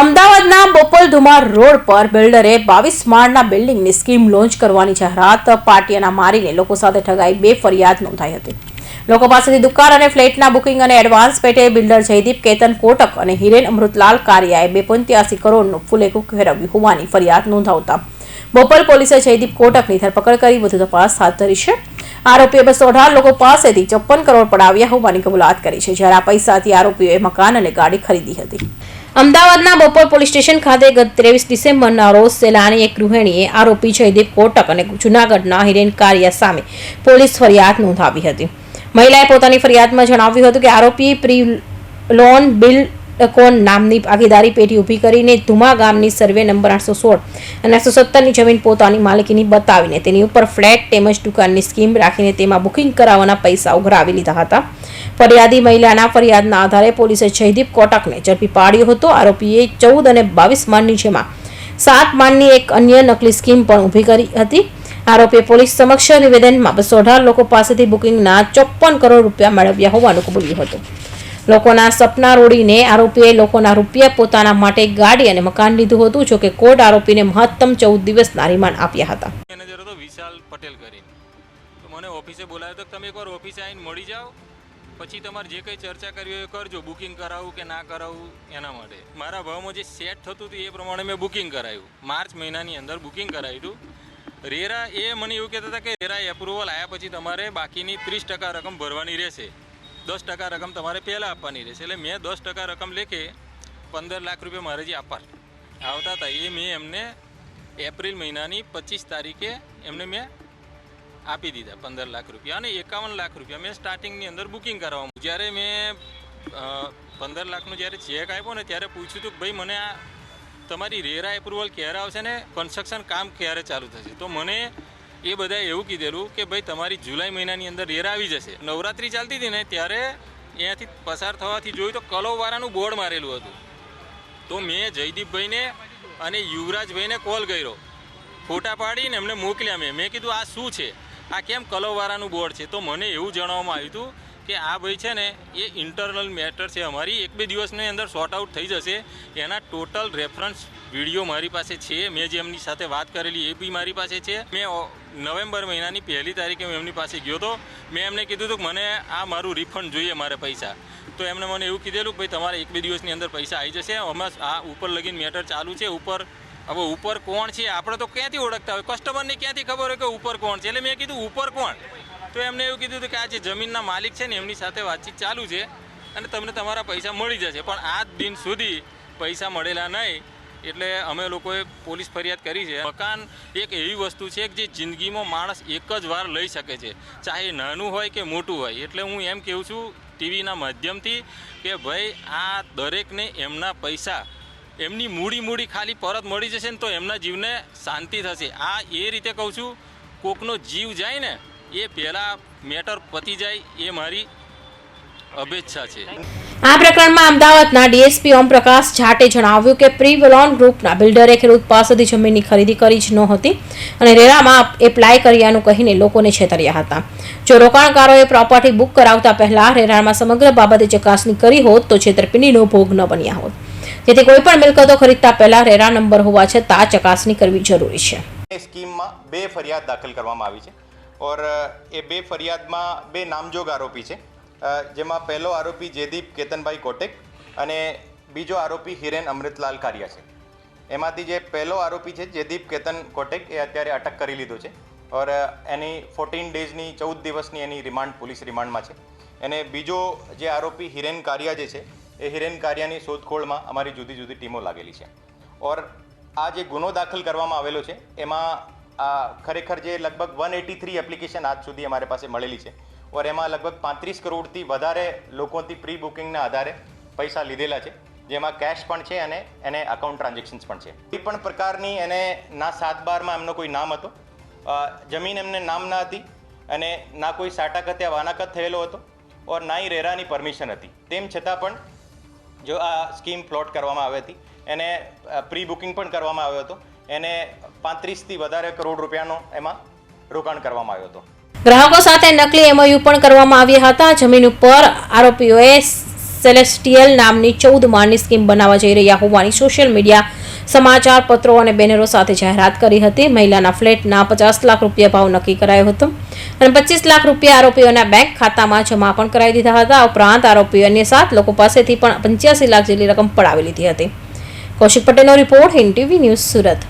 અમદાવાદના બોપલ ધુમાર રોડ પર બિલ્ડરે બાવીસ માળના બિલ્ડિંગની સ્કીમ લોન્ચ કરવાની જાહેરાત પાટિયાના મારીને લોકો સાથે ઠગાઈ બે ફરિયાદ નોંધાઈ હતી. લોકો પાસેથી દુકાન અને ફ્લેટના બુકિંગ અને એડવાન્સ પેટે બિલ્ડર જયદીપ કેતન કોટક અને હિરેન અમૃતલાલ કારિયાએ બે પંચ્યાસી કરોડનું ફુલેકું ફેરવ્યું હોવાની ફરિયાદ નોંધાવતા. બોપલ પોલીસે જયદીપ કોટકની ધરપકડ કરી વધુ તપાસ હાથ ધરી છે. આરોપીએ બસો અઢાર લોકો પાસેથી ચોપ્પન કરોડ પડાવ્યા હોવાની કબૂલાત કરી છે, જ્યારે આ પૈસાથી આરોપીઓએ મકાન અને ગાડી ખરીદી હતી. અમદાવાદના બપોર પોલીસ સ્ટેશન ખાતે ગત ત્રેવીસ ડિસેમ્બરના રોજ સેલાની એક ગૃહિણીએ આરોપી જયદીપ કોટક અને જૂનાગઢના હિરેન કારિયા સામે પોલીસ ફરિયાદ નોંધાવી હતી. મહિલાએ પોતાની ફરિયાદમાં જણાવ્યું હતું કે આરોપી પ્રી લોન બિલ કોન નામની ભાગીદારી પેઢી ઊભી કરીને ધુમા ગામની સર્વે નંબર આઠસો સોળ અને આઠસો સત્તરની જમીન પોતાની માલિકીની બતાવીને તેની ઉપર ફ્લેટ તેમજ દુકાનની સ્કીમ રાખીને તેમાં બુકિંગ કરાવવાના પૈસા ઉઘરાવી લીધા હતા. ફરિયાદી મહિલાના ફરિયાદના આધારે પોલીસે જયદીપ કોટકને ઝડપી પાડ્યો હતો. આરોપીએ ચૌદ અને બાવીસ માનની જેમાં સાત માનની એક અન્ય નકલી સ્કીમ પણ ઊભી કરી હતી. આરોપીએ પોલીસ સમક્ષ નિવેદનમાં બસો અઢાર લોકો પાસેથી બુકિંગના ચોપ્પન કરોડ રૂપિયા મેળવ્યા હોવાનું કબૂલ્યું હતું. લોકોના સપના રોડીને આરોપીએ લોકોના રૂપિયા પોતાના માટે ગાડી અને મકાન લીધું હતું, જોકે કોર્ટ આરોપીને મહત્તમ ચૌદ દિવસના રિમાન્ડ આપ્યા હતા. મેનેજર હતો વિશાલ પટેલ કરીને. મને ઓફિસે બોલાવ્યો તો તમે એકવાર ઓફિસે આવીને મળી જાઓ, પછી તમારે જે કંઈ ચર્ચા કરવી હોય કરજો, બુકિંગ કરાવવું કે ના કરાવવું એના માટે. મારા ભાવમાં જે સેટ થતું હતું એ પ્રમાણે મેં બુકિંગ કરાવ્યું માર્ચ મહિનાની અંદર બુકિંગ કરાવ્યું હતું. રેરા એ મને એવું કહેતા હતા કે રેરા એપ્રુવલ આવ્યા પછી તમારે બાકીની ત્રીસ ટકા રકમ ભરવાની રહેશે. દસ ટકા રકમ તમારે પહેલાં આપવાની રહેશે. એટલે મેં દસ ટકા રકમ લેખે પંદર લાખ રૂપિયા મારે જે આપવા આવતા હતા, એ મેં એમને એપ્રિલ મહિનાની પચીસ તારીખે એમને મેં આપી દીધા પંદર લાખ રૂપિયા અને એકાવન લાખ રૂપિયા. મેં સ્ટાર્ટિંગની અંદર બુકિંગ કરાવવા જ્યારે મેં પંદર લાખનો જ્યારે ચેક આપ્યો ને ત્યારે પૂછ્યું હતું ભાઈ મને આ તમારી રેરા એપ્રુવલ ક્યારે આવશે ને? કન્સ્ટ્રક્શન કામ ક્યારે ચાલુ થશે? તો મને એ બધાએ એવું કીધેલું કે ભાઈ, તમારી જુલાઈ મહિનાની અંદર રેર આવી જશે. નવરાત્રિ ચાલતી હતી ને, ત્યારે અહીંયાથી પસાર થવાથી જોયું તો કલોવાળાનું બોર્ડ મારેલું હતું. તો મેં જયદીપભાઈને અને યુવરાજભાઈને કોલ કર્યો. ફોટા પાડીને એમને મોકલ્યા મેં. મેં કીધું, આ શું છે? આ કેમ કલોવાળાનું બોર્ડ છે? તો મને એવું જણાવવામાં આવ્યું હતું કે આ ભાઈ છે ને, એ ઇન્ટરનલ મેટર છે અમારી. એક બે દિવસની અંદર સોર્ટ આઉટ થઈ જશે. એના ટોટલ રેફરન્સ વીડિયો મારી પાસે છે. મેં જે એમની સાથે વાત કરેલી એ બી મારી પાસે છે. મેં નવેમ્બર મહિનાની પહેલી તારીખે હું એમની પાસે ગયો હતો. મેં એમને કીધું હતું કે મને આ મારું રિફંડ જોઈએ મારે પૈસા. તો એમને મને એવું કીધેલું ભાઈ તમારે એક બે દિવસની અંદર પૈસા આવી જશે. હમણાં આ ઉપર લગીન મેટર ચાલુ છે. ઉપર, હવે ઉપર કોણ છે? આપણે તો ક્યાંથી ઓળખતા હોય? કસ્ટમરને ક્યાંથી ખબર હોય કે ઉપર કોણ છે? એટલે મેં કીધું, ઉપર કોણ? તો એમને એવું કીધું હતું કે આ જે જમીનના માલિક છે ને એમની સાથે વાતચીત ચાલુ છે અને તમને તમારા પૈસા મળી જશે. પણ આ દિન સુધી પૈસા મળેલા નહીં. એટલે અમે લોકોએ પોલીસ ફરિયાદ કરી છે. મકાન એક એવી વસ્તુ છે કે જે જિંદગીમાં માણસ એક જ વાર લઈ શકે છે. ચાહે નાનું હોય કે મોટું હોય. એટલે હું એમ કહું છું ટીવીના માધ્યમથી કે ભાઈ, આ દરેકને એમના પૈસા, એમની મૂડી મૂડી ખાલી પરત મળી જશે ને તો એમના જીવને શાંતિ થશે. આ એ રીતે કહું છું, કોકનો જીવ જાય ને એ પહેલાં મેટર પતી જાય એ મારી અભેચ્છા છે. આ પ્રકરણમાં અમદાવાદના ડીએસપી ઓમપ્રકાશ જાટે જણાવ્યું કે પ્રીવલોન ગ્રુપના બિલ્ડરે ખેડૂત પાસેથી જમીનની ખરીદી કરી જ નહોતી અને રેરામાં એપ્લાય કર્યાનું કહીને લોકોને છેતર્યા હતા. જો રોકાણકારોએ પ્રોપર્ટી બુક કરાવતા પહેલા રેરામાં સમગ્ર બાબતે ચકાસણી કરી હોત તો છેતરપિંડીનો ભોગ ન બન્યા હોત. જેથી કોઈ પણ મિલકતો ખરીદતા પહેલા રેરા નંબર હોવા છતાં ચકાસણી કરવી જરૂરી છે. સ્કીમમાં બે ફરિયાદ દાખલ કરવામાં આવી છે. ઓર એ બે ફરિયાદમાં બે નામજોગ આરોપી છે. જેમાં પહેલો આરોપી જયદીપ કેતનભાઈ કોટેક અને બીજો આરોપી હિરેન અમૃતલાલ કારિયા છે. એમાંથી જે પહેલો આરોપી છે, જયદીપ કેતન કોટેક, એ અત્યારે અટક કરી લીધો છે. ઓર એની ફોર્ટીન ડેઝની ચૌદ દિવસની એની રિમાન્ડ, પોલીસ રિમાન્ડમાં છે. અને બીજો જે આરોપી હિરેન કારિયા જે છે, એ હિરેન કારિયાની શોધખોળમાં અમારી જુદી જુદી ટીમો લાગેલી છે. ઓર, આ જે ગુનો દાખલ કરવામાં આવેલો છે, એમાં આ ખરેખર જે લગભગ વન એટી થ્રી એપ્લિકેશન આજ સુધી અમારી પાસે મળેલી છે ઓર એમાં લગભગ પાંત્રીસ કરોડથી વધારે લોકોથી પ્રી બુકિંગના આધારે પૈસા લીધેલા છે, જેમાં કેશ પણ છે અને એને અકાઉન્ટ ટ્રાન્ઝેક્શન્સ પણ છે. કોઈ પણ પ્રકારની એને ના સાત બારમાં એમનો કોઈ નામ હતો જમીન એમને નામ ના હતી અને ના કોઈ સાટાકત યા વાનાકત થયેલો હતો ઓર ના ઈ રેરાની પરમિશન હતી. તેમ છતાં પણ જો આ સ્કીમ પ્લોટ કરવામાં આવી હતી, એને પ્રી બુકિંગ પણ કરવામાં આવ્યો હતો એને પાંત્રીસથી વધારે કરોડ રૂપિયાનો એમાં રોકાણ કરવામાં આવ્યો હતો. ગ્રાહકો સાથે નકલી એમઓયુ પણ કરવામાં આવ્યા હતા. જમીન ઉપર આરોપીઓએ સેલેસ્ટિયલ નામની ચૌદ માળની સ્કીમ બનાવવા જઈ રહ્યા હોવાની સોશિયલ મીડિયા સમાચાર પત્રો અને બેનરો સાથે જાહેરાત કરી હતી. મહિલાના ફ્લેટના પચાસ લાખ રૂપિયા ભાવ નક્કી કરાયો હતો અને પચીસ લાખ રૂપિયા આરોપીઓના બેંક ખાતામાં જમા પણ કરાવી દીધા હતા. ઉપરાંત આરોપીઓ અન્ય સાત લોકો પાસેથી પણ પંચ્યાસી લાખ જેટલી રકમ પડાવી લીધી હતી. કૌશિક પટેલનો report Hind TV news Surat.